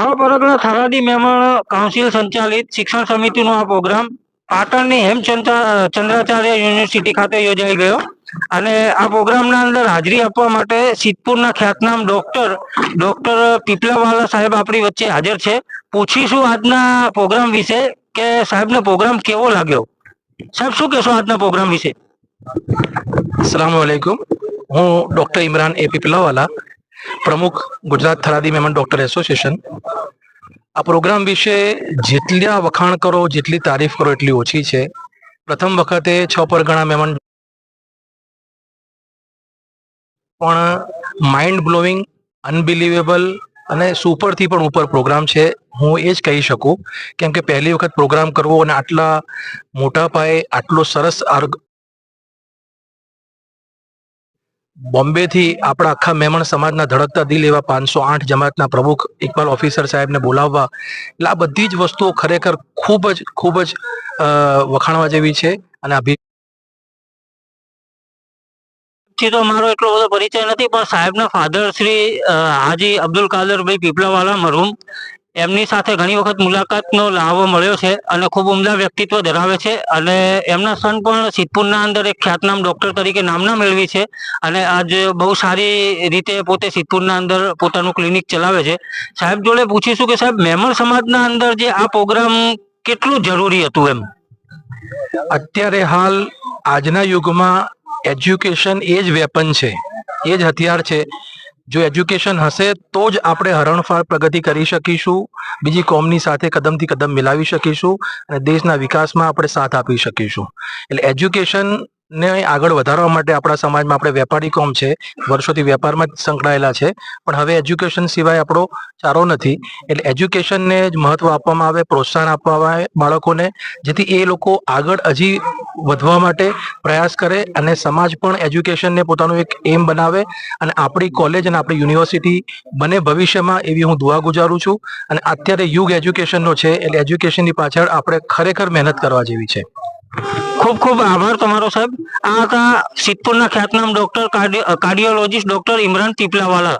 છ પરગણા થરાદી મેમણ કાઉન્સિલ સંચાલિત શિક્ષણ સમિતિનો આ પ્રોગ્રામ પાટણની હેમચંદ્ર, ચંદ્રાચાર્ય યુનિવર્સિટી ખાતે યોજાઈ ગયો. અને આ પ્રોગ્રામના અંદર હાજરી આપવા માટે સિદ્ધપુરના ખ્યાતનામ ડોક્ટર ડોક્ટર પીપલાવાલા સાહેબ આપણી વચ્ચે હાજર છે. પૂછીશું આજના પ્રોગ્રામ વિશે કે સાહેબનો પ્રોગ્રામ કેવો લાગ્યો? સાહેબ, શું કહેશો આજના પ્રોગ્રામ વિશે? અસલામ હું ડૉક્ટર ઇમરાન એ પીપલાવાલા. પ્રમુખ ગુજરાત થરાદી મેમન ડૉક્ટર એસોસિએશન, આ પ્રોગ્રામ વિશે જેટલા વખાણ કરો, જેટલી તારીફ કરો, એટલી ઓછી છે. પ્રથમ વખતે છ પરગણા મેમન પણ માઇન્ડ બ્લોવિંગ અનબિલિવેબલ અને સુપરથી પણ ઉપર પ્રોગ્રામ છે. હું એ જ કહી શકું, કેમ કે પહેલી વખત પ્રોગ્રામ કરવો અને આટલા મોટા પાયે આટલો સરસ બોમ્બેથી આપણા આખા મહેમાન સમાજના ધડકતા દિલ એવા પાંચસો આઠ જમાતના પ્રમુખ ઇકબાલ ઓફિસર સાહેબને બોલાવવા. એટલે આ બધી જ વસ્તુઓ ખરેખર ખૂબ જ ખૂબ જ વખાણવા જેવી છે અને અભિ તો મારો એટલો બધો પરિચય નથી, પણ સાહેબના ફાધર શ્રી હાજી અબ્દુલ કાદરભાઈ પીપલાવાલા મરહુમ એમની સાથે ઘણી વખત મુલાકાતનો લહાવો મળ્યો છે અને ખૂબ ઉમદા વ્યક્તિત્વ ધરાવે છે અને એમના સન પણ સિદ્ધપુરના અંદર એક ખ્યાતનામ ડોક્ટર તરીકે નામના મેળવી છે અને આજ બહુ સારી રીતે પોતે સિદ્ધપુરના અંદર પોતાનું ક્લિનિક ચલાવે છે. સાહેબ જોડે પૂછીશું કે સાહેબ મેમણ સમાજના અંદર જે આ પ્રોગ્રામ કેટલું જરૂરી હતું એમ? અત્યારે હાલ આજના યુગમાં એજ્યુકેશન એ જ વેપન છે, એ જ હથિયાર છે. જો એજ્યુકેશન હશે, તો જ આપણે હરણફાળ પ્રગતિ કરી શકીશું, બીજી કોમની સાથે કદમથી કદમ મિલાવી શકીશું, અને દેશના વિકાસમાં આપણે સાથ આપી શકીશું. એટલે એજ્યુકેશન ને આગળ વધારવા માટે આપણા સમાજમાં આપણે વેપારી કોમ છે. વર્ષોથી વેપારમાં જ સંકળાયેલા છે. પણ હવે એજ્યુકેશન સિવાય આપણો ચારો નથી. એટલે એજ્યુકેશનને જ મહત્વ આપવામાં આવે, પ્રોત્સાહન આપવામાં આવે બાળકોને, જેથી એ લોકો આગળ હજી વધવા માટે પ્રયાસ કરે અને સમાજ પણ એજ્યુકેશનને પોતાનું એક એમ બનાવે અને આપણી કોલેજ અને આપણી યુનિવર્સિટી બને ભવિષ્યમાં એવી હું દુઆ ગુજારું છું. અને અત્યારે યુગ એજ્યુકેશનનો છે, એટલે એજ્યુકેશનની પાછળ આપણે ખરેખર મહેનત કરવા જેવી છે. ખૂબ ખૂબ આભાર તમારો સાહેબ. આ હતા સિદ્ધપુરના ખ્યાતનામ doctor cardiologist doctor Imran Piplawala